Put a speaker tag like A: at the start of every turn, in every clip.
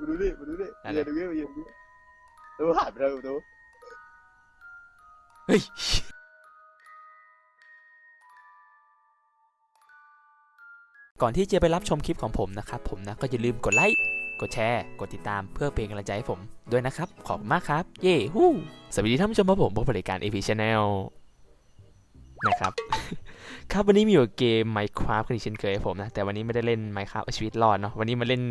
A: มาดูดิมาดูดิ
B: อะไร
A: เรียนดูดิมาเรียนดูดิดูหันไปทางประตู
B: เฮ้ยก่อนที่จะไปรับชมคลิปของผมนะครับ ผมนะก็อย่าลืมกดไลค์ กดแชร์ กดติดตามเพื่อเป็นกำลังใจให้ผมด้วยนะครับ ขอบคุณมากครับ เย้ฮู้สวัสดีท่านผู้ชมครับผมพบกับรายการ AP Channel นะครับ ครับวันนี้มีอยู่เกม Minecraft กันอีกเช่นเคยครับผมนะ แต่วันนี้ไม่ได้เล่น Minecraft เอาชีวิตรอดเนาะวันนี้มาเล่น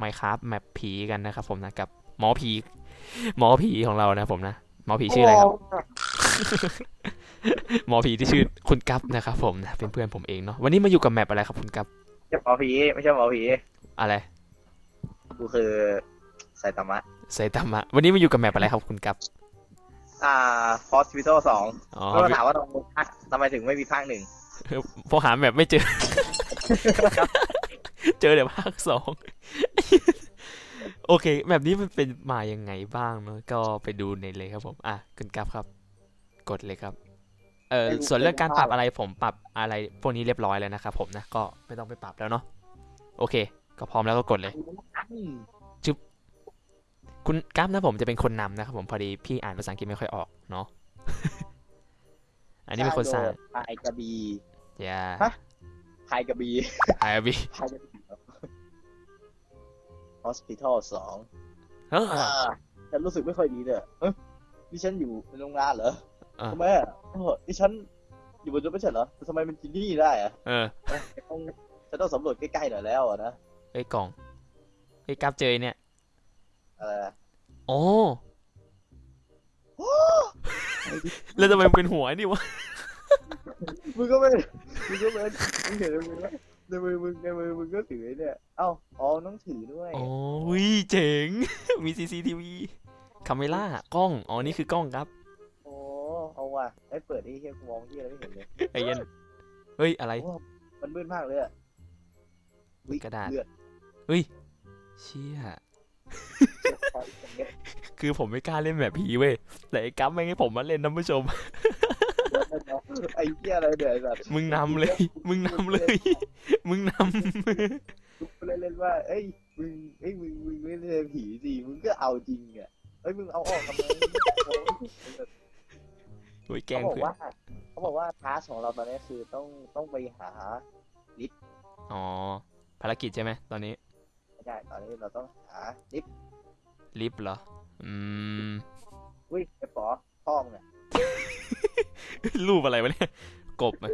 B: Minecraft แมปผีกันนะครับผมนะกับหมอผีหมอผีของเรานะผมนะหมอผีชื่ออะไรครับ หมอผีที่ชื่อคุณกัฟนะครับผมนะเป็นเพื่อนผมเองเนาะวันนี้มาอยู่กับแมปอะไรครับคุณกัฟ
A: ไม่ใช่หมอผีไม่ใช่หมอผี
B: อะไร
A: กูคือไซตามะ
B: ไซตามะ วันนี้มาอยู่กับแมปอะไรครับคุณกัฟ
A: อ่า hospital สอง
B: อ๋อ
A: ก็ถามว่าทำไมภาคทำไมถึงไม่มีภาคหนึ่ง
B: พอหาแมปไม่เจอ เจอแต่ภาคสองโอเคแมปนี้มันเป็นมายังไงบ้างเนาะก็ไปดูในเลยครับผม อะคุณกัฟครับ กดเลยครับ เออส่วนเรื่องการปรับอะไรผมปรับอะไรพวกนี้เรียบร้อยแล้วนะครับผมนะ ก็ไม่ต้องไปปรับแล้วเนาะโอเค ก็พร้อมแล้วก็กดเลย
A: อืม
B: คุณกราฟนะผมจะเป็นคนนำนะครับผมพอดีพี่อ่านภาษาอังกฤษไม่ค่อยออกเนาะอันนี้เป็นคนสร้าง
A: ไทยกระบี่
B: อย่า
A: ฮะไทยกระบี่
B: ไอบี
A: ไทยกระบี่ hospital สอง
B: เออ
A: อ่าฉันรู้สึกไม่ค่อยดีเลยเอ้ยนี่ฉันอยู่ในโรงงานเหรอ
B: อ่า
A: ทำไมอะเออนี่ฉันอยู่บนรถไม่ใช่เหรอแต่ทำไมมันกินนี่ได้อะ
B: เออ
A: เอ้ยต้องฉันต้องสำรวจใกล้ๆหน่อยแล้วอะนะ
B: ไอ้ยกล่องไอ้ยกราฟเจอไอ้เนี่ย
A: อะไรนะ
B: โอ้ แล้วทำไมมันเป็นหัวนี่วะ
A: มึงก็ไม่มึงก็ไม่มึงเห็นมึงว่าในมือมึงในมือมึงก็ถือไอ้เนี่ยเอ้าอ๋อต้องถือด้วย
B: โอ้ยเจ๋ง มี CCTV คาเมล่ากล้อง อ๋อ นี่คือกล้องครับ
A: โอ้เอาว่ะไอ้เปิดไอ้เฮียกูมองที่อะไรไม่เห็นเลย
B: ไอ้เย็นเฮ้ย อะไร
A: โอ้มันมืดมากเลยอะอุ๊ย
B: กระดาษ
A: เลือด
B: เฮ้ย เชี่ยคือผมไม่กล้าเล่นแบบผีเว้ยแต่ไอ้กัฟไม่งให้ผมมาเล่นนะผู้ชม
A: ไอ้เหี้ยอะไรเดี๋ยวไอ้สัตว์
B: มึงนำเลย มึงนำเลย มึงน
A: กูเล่นเล่นๆว่า เอ้ย มึง เอ้ย มึง มึงไม่เล่นผีสิ มึงก็เอาจริงอะเอ้ย มึงเอาออกทำไมำ
B: โอ้ยแกล้
A: เขา
B: ง
A: บอก
B: เพื่อน
A: ว่าเขาบอกว่าทาสของเราตอนนี้คือต้องต้องไปหา
B: อ๋อ ภารกิจใช่ไหมตอนนี้
A: ไม่ได้ตอนนี้เราต้องหาลิฟต์
B: ลิฟต์เหรอ อืม
A: อุ้ยไอ้ปอพ่อมึงอะ
B: รูปอะไรวะเนี่ยกบไหม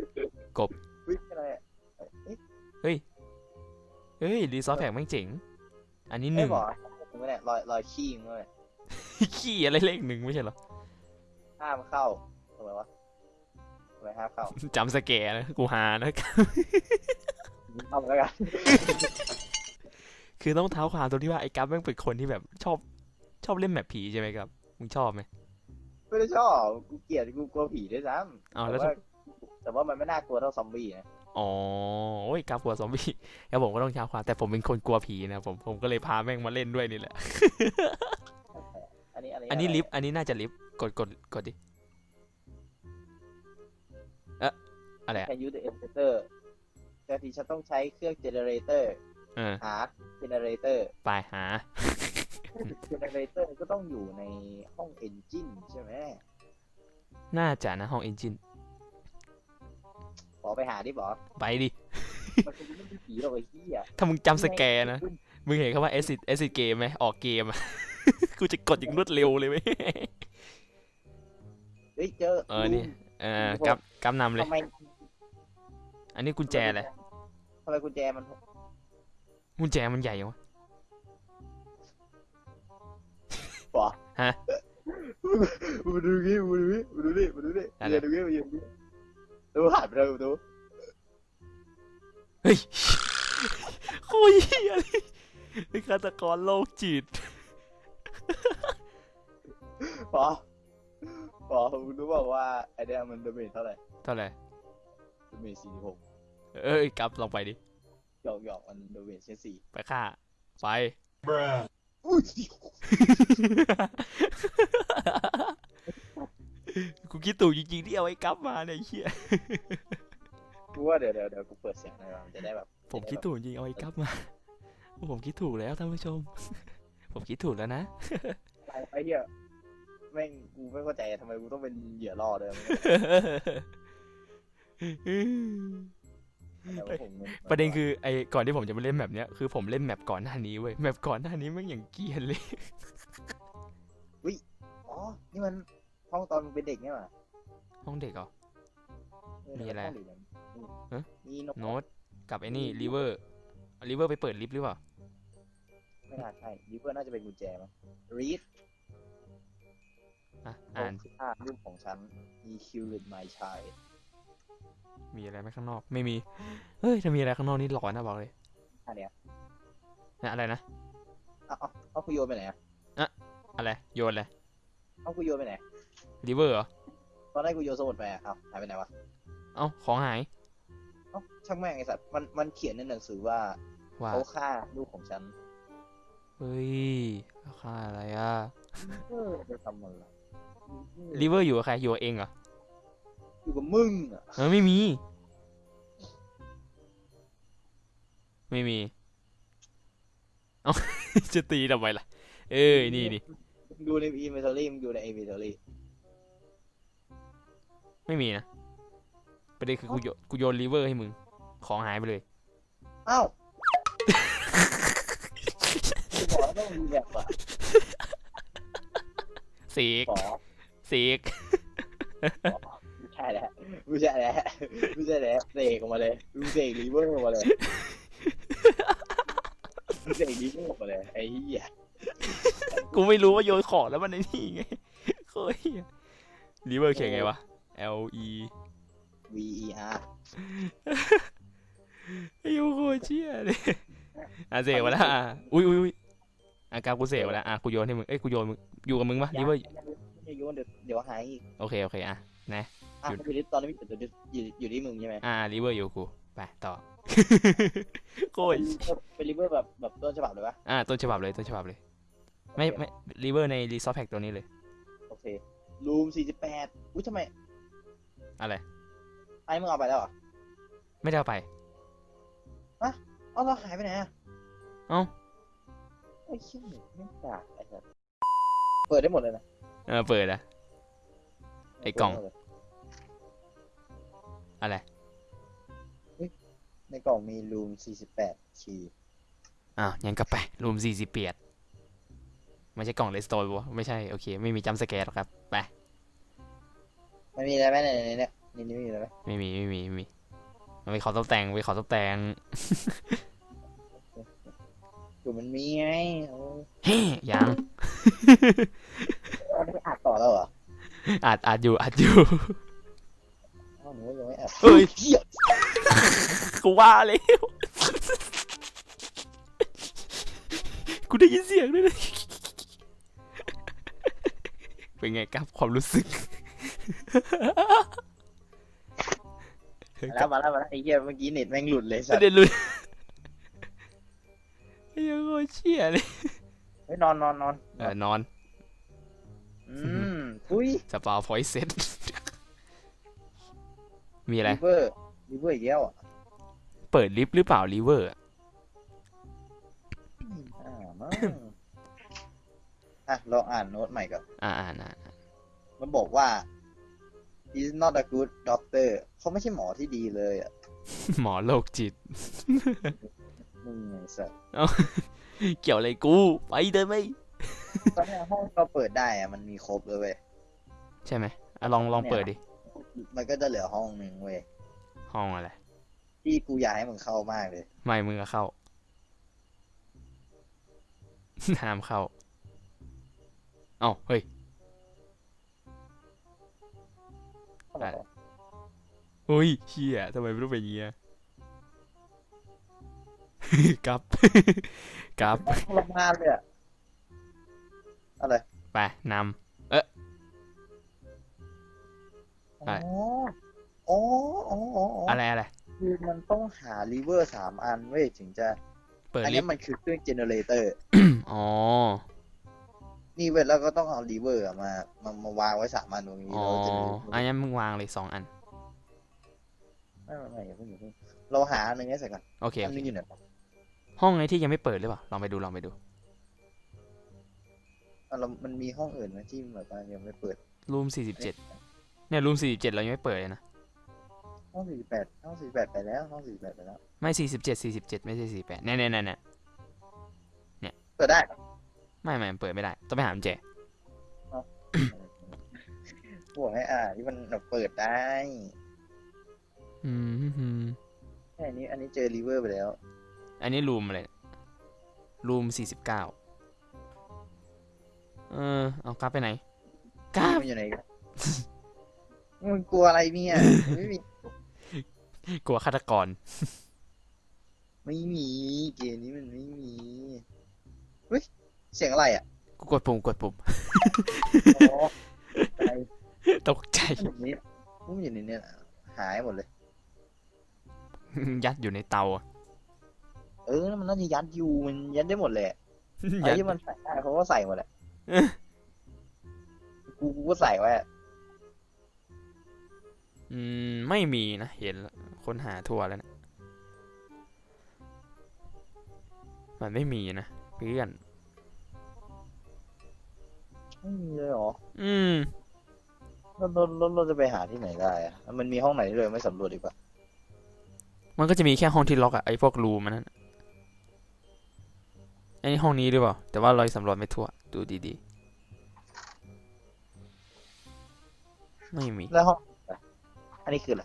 A: อุ้ยอะไรอะเอ้ย
B: เฮ้ยรีซอสแพกแม่งเจ๋ง อันนี้ห
A: ไอ้
B: นึ่ง
A: ปอมึงไม่ได้รอยรอยขี้มึงเลย
B: ขี้อะไรเลขหนึ่งไม่ใช่เหรอ
A: ห้ามเข้าทำไมวะทำไมห้ามเข้า
B: จำสแกร์นะกูหานะ
A: มึงเข้ามาแล้วกัน
B: คือต้องเท้าความตรงที่ว่าไอ้กัฟแม่งเป็นคนที่แบบชอบชอบเล่นแบบผีใช่ไหมครับมึงชอบไหม
A: ไม่ได้ชอบกูเกลียดกูกลัวผีด้วยซ้ำ
B: อ้าว
A: แต่
B: แล้ว
A: ว่าแต่ว่ามันไม่น่ากลัวเท่าซอมบี้นะ
B: อ๋อโอ้ยกัฟกลัวซอมบี้แล้วผมก็ต้องเท้าความแต่ผมเป็นคนกลัวผีนะผมผมก็เลยพาแม่งมาเล่นด้วยนี่แหละ
A: อันนี้อันนี้
B: อันนี้ะ
A: ไร
B: ลิฟต์อันนี้น่าจะลิฟต์กดกดกดดิเอ๊ะอะไรอะ
A: แค่ยูเดอเอเตอร์แต่ที่ฉันต้องใช้เครื่องเจเนเรเตอร์
B: เออ
A: หาเจเนเรเตอร์
B: ไปหา
A: เจเนเรเตอร์ก็ต้องอยู่ในห้องเอนจินใช่ไหม
B: น่าจะนะห้องเอนจิน
A: ขอไปหาดิบอ
B: ไปดิ
A: มันคงไม่มีผีหรอกไอ้เหี้ย
B: ถ้ามึงจำสแกร์นะ มึงเห็นคำว่า exit exit เกมไหมออกเกมอะ กูจะกดอย่างรวดเร็วเลยไหม
A: เฮ้ยเจอ
B: เออนี่เออกำกำนำเลย
A: ทำไม
B: อันนี้กุญแจเลย
A: ทำไมกุญแจมัน
B: กุญแจมันใหญ่วะ
A: บอ
B: ฮะ
A: มาดูงี้มาดูงี้มาดูนี่มาดูนี่
B: อะไร
A: มาดูงี้มาดูนี่ดูหันไปทางประตู
B: เฮ้ยโคตรเหี้ยเลยไอ้ฆาตกรโรคจิต
A: ปอปอมึงรู้บอกว่าไอเดียมันดาเมจเท่าไหร่
B: เท่าไหร่
A: ดาเมจสี่สิบหก
B: เอ้ยกลับลองไปดิ
A: หยอกหยอกมันดาเมจแค่สี่
B: ไปฆ่าไป
A: อุ้ย
B: กูคิดตู่จริงๆที่เอาไอ้กัฟมาเนี่ยไอ้เฮีย
A: กูว่าเดี๋ยวเดี๋ยวเดี๋ยวกูเปิดเสียงหน่อยว่ะมันจะได้แบบ
B: ผมคิดตู่จริงๆเอาไอ้กัฟมาผมคิดถูกแล้วท่านผู้ชม ผมคิดถูกแล้วนะ
A: ไปไปเหี้ยแม่งกูไม่เข้าใจทำไมกูต้องเป็นเหยื่อล่อเดิม แต่ว่าผมงง
B: ประเด็นคือไอ้ก่อนที่ผมจะมาเล่นแมปเนี้ยคือผมเล่นแมปก่อนหน้านี้เว้ยแมปก่อนหน้านี้แม่งอย่างเกรียนเลย
A: อ๋อ นี่มันห้องตอนมึงเป็นเด็กเนี่ยว่ะ
B: ห้องเด็กเหรอ
A: เออ
B: มีอะไร
A: ห้งเด็กเนี่ย
B: ฮะ
A: มีนก
B: โน้ตกับไอ้นี่ริเวอร์ริเวอร์ไปเปิดลิฟต์หรือเปล่า
A: ไม่น่าใช่ดิเพื่อน่าจะเป็นกุญแจมั้ง read
B: อะอ่าน
A: อ่านรูปของฉัน he killed my child
B: มีอะไรไหมข้างนอก ไม่มี เฮ้ยถ้ามีอะไรข้างนอกนี่หลอนนะบอกเลย
A: อันเนี้ย
B: นะอะไรนะ
A: เอาเอาเอากูโยนไปไหนอะ
B: อะไรโยนเลย
A: เอากูโยนไปไหน
B: ริเวอร์เหรอ
A: ตอนแรกกูโยนสมุดไปอะเอาหายไปไหนวะ
B: เอ้าของหาย
A: เอ้าช่างแม่งไอสัตว์มันมันเขียนในหนังสือว่า
B: ว่า
A: เขาฆ่าลูกของฉัน
B: เฮ้ยค่าอะไรอะ
A: เออจะทำอะไร
B: ริเวอร์อยู่กับใครอยู่กับเองเหรอ
A: อยู่กับมึงอะ
B: เออไม่มี ไม่มีเอ้าจะตีทำไมล่ะ เอ้ยนี่นี่
A: ดูในอินเวนทอรี่มึงดูในอินเวนทอรี่
B: ไม่มีนะประเด็นคือกูโยนกูโยนริเวอร์ให้มึง ของหายไปเลย
A: อ้าวกูบอกแล้วต้องมีแบบว่ะ
B: เสก
A: ขอ
B: เสก
A: ไม่ใช่แล้วไม่ใช่แล้วไม่ใช่แล้วเสกออกมาเลยมึงเสกรีเวอร์ออกมาเลยมึงเสกรีเวอร์ออกมาเลยไอ้เหี้ย
B: กูไม่รู้ว่าโยนของแล้วมันในนี่ไงโอ้ยริเวอร์เขียนไงวะ L E
A: V E R
B: ไอ้โคตรเชี่ยเลยอะเสกมาแล้วอะอุ้ยอุ้ยอุ้ยอะกากูเสกมาแล้วอะกูโยนให้มึงเอ้ยกูโยนมึงอยู่กับมึงปะริเวอร์
A: อย่าโยนเดี๋ยวเดี๋ยวหายอีก
B: โอเคโอเคอะ
A: อะอยู่ที่ตอนนี้อยู่อยู่อยู่ที่มึงใช่ไหม
B: อ่าริเวอร์อยู่กับกูไปต่อโอ้ย
A: เป็นรีเวอร์แบบแบบต้นฉบับเลยปะ
B: อ่าต้นฉบับเลยต้นฉบับเลย ไม่ไม่ริเวอร์ในรีซอสแพ็กตัวนี้เลย
A: โอเครูมสี่สิบแปดอุ้ยทำไม
B: อะไร
A: ไอ้มึงเอาไปแล้วเหรอ
B: ไม่ได้เอาไป
A: เอ้าเราหายไปไหนอะ
B: เอ้า
A: ไอ้เชี่ยไม่กากไอ้สัสเปิดได้หมดเลยนะ
B: เออเปิดอะ ไอ้กล่อง
A: เปิดได้หมดเลย
B: อะไร
A: ในกล่องมีรูมสี่สิบแปดคีย์
B: อ้าวยังกลับไปรวมสี่สิบเปียดไม่ใช่กล่องเลสโตร์วะไม่ใช่โอเค ไม่มีจัมป์สแกร์หรอกครับ ไป
A: มันมีอะไรไหมในในเนี่ยนี่นี่มีอะไรไหม
B: ไม่มีไม่มีไม่มีมันไปขอตกแต่งไปขอตกแต่ง
A: อยู่มันมีไงเออ
B: เฮ้ยัง
A: อันนี้อัดต่อแล้วเหรอ
B: อาจอาจอยู่อาจอยู่ เฮ้ย
A: เหี้ย
B: กูว่าแล้วกูได้ยินเสียงด้วยนะเป็นไงครับความรู้สึก
A: มาแล้วมาแล้วมาแล้วไอ้เหี้ยเมื่อกี้เน็ตแม่งหลุดเลยสัตว์
B: เด็นลุนไอ้ยังโคตรเชี่ยเลย
A: เฮ้ยนอนนอนนอน
B: เออนอน
A: อืมอุ้ย
B: สปาพอยเซ็ต มีอะไร
A: รีเวอร์รีเวอร์อีกแล้วอะ
B: เปิดลิฟต์หรือเปล่ารีเวอร์
A: อ่ามาอะลองอ่านโน้ตใหม่ก่อน
B: อ่าอ่านอ่าน
A: มันบอกว่า is not a good doctor เขาไม่ใช่หมอที่ดีเลยอะ
B: หมอโรคจิต
A: มึงไงสัส
B: เกี่ยวอะไรกู ไปเดินไหม
A: ตอนเนี้ยห้องเราเปิดได้อะมันมีครบเลยเว้ย
B: ใช่ไหมอะลองลองเปิดดิ
A: มันก็จะเหลือห้องหนึ่งเว้ย
B: ห้องอะไร
A: ที่กูอยากให้มึงเข้ามากเลย
B: ไม่มึงก็เข้า ห้ามเข้า เอ้าเฮ้ยได้เฮ้ยเชี่ยทำไมไม่รู้เป็นอย่างเงี้ยกลับกลับ
A: ทรมานเลยอะอะไร
B: ไปน
A: อ๋ออ๋ออ๋ออ๋อำ
B: อะไรอะไร
A: คือมันต้องหารีเวอร์สามอันเว้ยถึงจะ
B: เปิด
A: อัน
B: ลิ
A: นี้
B: ฟต์
A: มันคือเครื่องเจเนเรเตอร์
B: อ๋อ
A: นี่เว้ยแล้วก็ต้องเอารีเวอร์อะมามามาวางไว้สามอันตรงนี้
B: อ๋อ
A: เราจะ
B: อันนี้นมึงวางเลยสองอัน
A: ไม่ไม่ไม่อย่าเพิ่งอย่าเพิ่งเราหาอันหนึงให้เสร็จก่อน
B: โอเค
A: อันหนึงอยู่ไหนวะ
B: ห้องไอ้ที่ยังไม่เปิดหรือเปล่า ลองไปดูลองไปดู
A: อะเรามันมีห้องอื่นไหมที่แบบว่ายังไม่เปิด
B: รูมสี่สิบเจ็ด เนี่ยรูมสี่สิบเจ็ดเรายังไม่เปิดเลยนะ
A: ห้องสี่สิบแปดห้องสี่สิบแปดไปแล้วห้องสี่สิบแปดไปแล้ว
B: ไม่สี่สิบเจ็ดสี่สิบเจ็ดไม่ใช่สี่แปดเนี่ยเนี่ยเนี่ยเนี่ย
A: เปิดได้
B: ไม่ไม่เปิดไม่ได้ ต้องไปหากุญแจ
A: บอกให้อ่านที่มันแบบเปิดได้
B: อืมฮึ
A: แค่นี้อันนี้เจอรีเวอร์ไปแล้ว
B: อันนี้รูมอะไรรูมสี่สิบเก้าเออเอากราฟไปไหนกราฟ
A: มันอยู่ไหนกัน มึงกลัวอะไรเนี่ยไม่มี
B: กลัวฆาตกร
A: ไม่มีเกมนี้มันไม่มีเฮ้ยเสียงอะไรอะ
B: กูกดปุ่มกดปุ่ม
A: อ๋ออะไร
B: ตกใจ
A: แบบนี้มันอยู่ในเนี้หายหมดเลย
B: ยัดอยู่ในเตาอะ
A: เออมันน่าจะยัดอยู่มันยัดได้หมดเลยอะอะไร
B: ยัด
A: ที่มันใส่ได้เขาก็ใส่หมดแหละ
B: เออ
A: กูกูก็ใส่ไว้อะ
B: อืม ไม่มีนะ เห็นแล้วคนหาทั่วแล้วนะ มันไม่มีนะเพื่อน
A: ไม่มีเลยเหรอ
B: อืม
A: แล้วเราเราเราจะไปหาที่ไหนได้อะมันมีห้องไหนด้วยไม่สำรวจดีกว่า
B: มันก็จะมีแค่ห้องที่ล็อกอะไอ้พวกรูมันนั่นอะไอ้นี่ห้องนี้หรือเปล่า แต่ว่าเราสำรวจไม่ทั่ว ดูดีๆ ไม่มี
A: แล้วห้อง อันนี้คืออะไร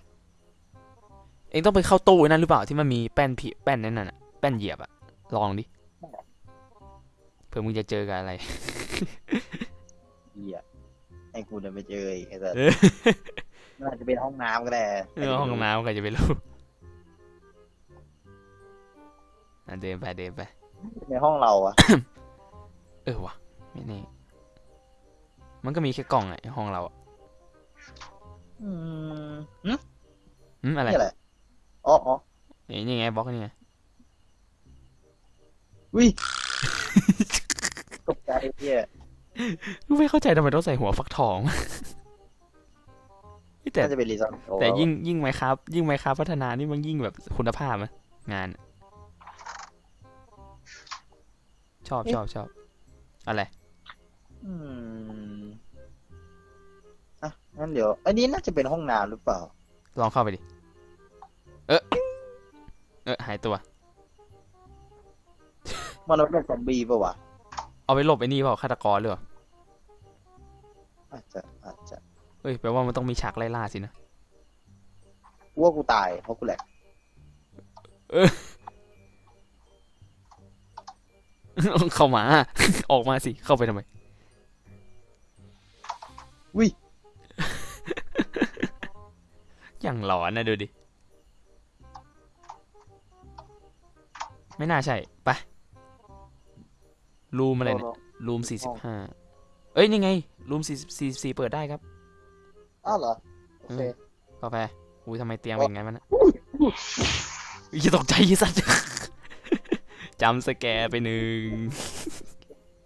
B: เองต้องไปเข้าตู้ไอ้นั่นหรือเปล่าที่มันมีแป้นผีแป้นนั่นน่ะแป้นเหยียบอะลองดิเผื่อมึงจะเจอกับอะไร
A: เหี้ยไอ้กูเดินไปเจออีกไอ้สัส
B: เออ
A: มันอาจจะเป็นห้องน้ำก็ได้
B: เออห้องน้ำใครจะไปรู้อะเดินไปเดินไป
A: ในห้องเราอะ
B: เออวะไม่แน่มันก็มีแค่กล่องอะไอ้ห้องเราอะ
A: อืมหึ
B: อืมอะไร
A: นี่อะไรอ๋ออ๋อ
B: นี่นี่ไงบล็อกนี่ไง
A: วิตกใจเหี้ย
B: กูไม่เข้าใจทำไมต้องใส่หัวฟักทอง แต่
A: น่าจะเป็นรีซอร์
B: แต่ยิ่งยิ่งไหมครับ ยิ่งไหมครับพัฒนานี่มันยิ่งแบบคุณภาพอะงาน ชอบชอบชอบอะไร
A: อืม อะงั้นเดี๋ยว อันนี้น่าจะเป็นห้องน้ำหรือเปล่า
B: ลองเข้าไปดิ เออเออหายตัว
A: มันเป็นซอมบี้ป่าวะ
B: เอาไปหลบไอ้นี่เปล่าฆาตกรหรือเปล่า
A: อาจจะอาจจะ
B: เฮ้ยแปลว่ามันต้องมีฉากไล่ล่าสินะ
A: กูว่ากูตายเพราะกูแหลก
B: เข้ามา ออกมาสิ เข้าไปทำไม
A: วิ
B: อย่างหลอนนะดูดิ ไม่น่าใช่ไปรูมอะไรเนี่ยรูมสี่สิบห้าเอ้ย นี่ไงรูมสี่สี่สี่เปิดได้ครับ
A: อ้าวเหรอ โอเค
B: กาแฟอุ้ยทำไมเตรียมอย่างงั้นมันนะอย่าตกใจยี่สัตว์จำสแกร์ไปหนึ่ง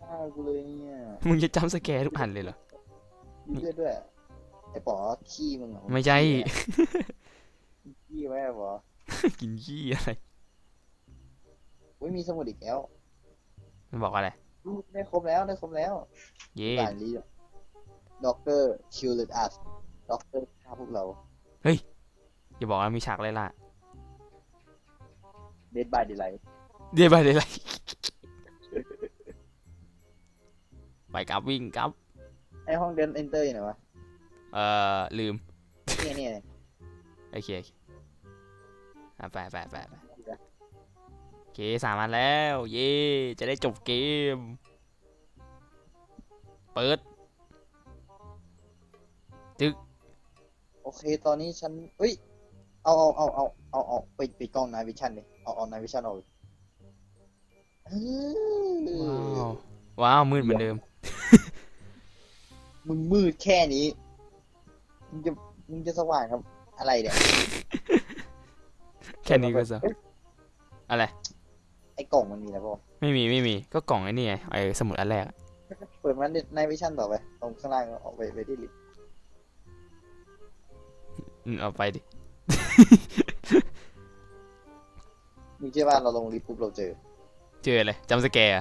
A: อ้าวกูเลยเนี่ย
B: มึงจะจำสแกร์ทุกอันเลยเหรอ
A: มีเลือดด้วย ไอ้ป๋อขี้มึงเหรอ
B: ไม่ใช่
A: ขี้ไว้ไอ้ป๋อ
B: กินขี้อะไร
A: อุ้ยมีสมุดอีกแล้ว
B: มันบอกอะไร
A: อุ๊ยได้ครบแล้วได้ครบแล้ว
B: เย่
A: ด่านนี้ด็อกเตอร์คิวเลตอัสด็อกเตอร์ฆ่าพวกเรา
B: อย่าบอกว่ามีฉากไล่ล่า
A: เดดบายเดไลท์
B: เดี๋ยวไปเลยไรไปกลับวิ่งกลับ
A: ไอห้องเดนเอนเตอร์อยู่ไหนวะ
B: เอ่อลืม
A: เนี่ยเนี่ยเนี่ย
B: โอเคโอเคอะไปไปไปไปโอเคสามอันแล้ว เย่จะได้จบเกม เปิด
A: โอเคตอนนี้ฉันเฮ้ย เอาเอาเอาเอาเอาเอาไปปิดกล้องนายวิชั่นดิเอาเอานายวิชั่นออกเออ
B: ว้าว ว้าว มืดเหมือนเดิม
A: มึงมืดแค่นี้ มึงจะมึงจะสว่างครับ อะไรเนี่ย
B: แค่นี้ก็จะ
A: เอ้ย
B: อะไร
A: ไอ้กล่องมันมีนะพ่อ
B: ไม่มีไม่มีก็กล่องไอ้นี่ไงไอ้สมุดอันแรกอะ
A: เปิดมันในวิชั่นต่อไปตรงข้างล่างออกไปไปที่ลิฟต์
B: อืมเอาไปดิ
A: มึงเชื่อว่าเราลงลิฟต์ปุ๊บเราเจอ
B: เจอเลยจำสแกร์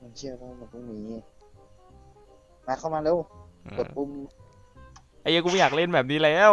A: มันเชื่อว่ามันต้องมีมาเข้ามาเร็วกดปุ่ม
B: ไอ้เหี้ยังกูไม่อยากเล่นแบบนี้แล้ว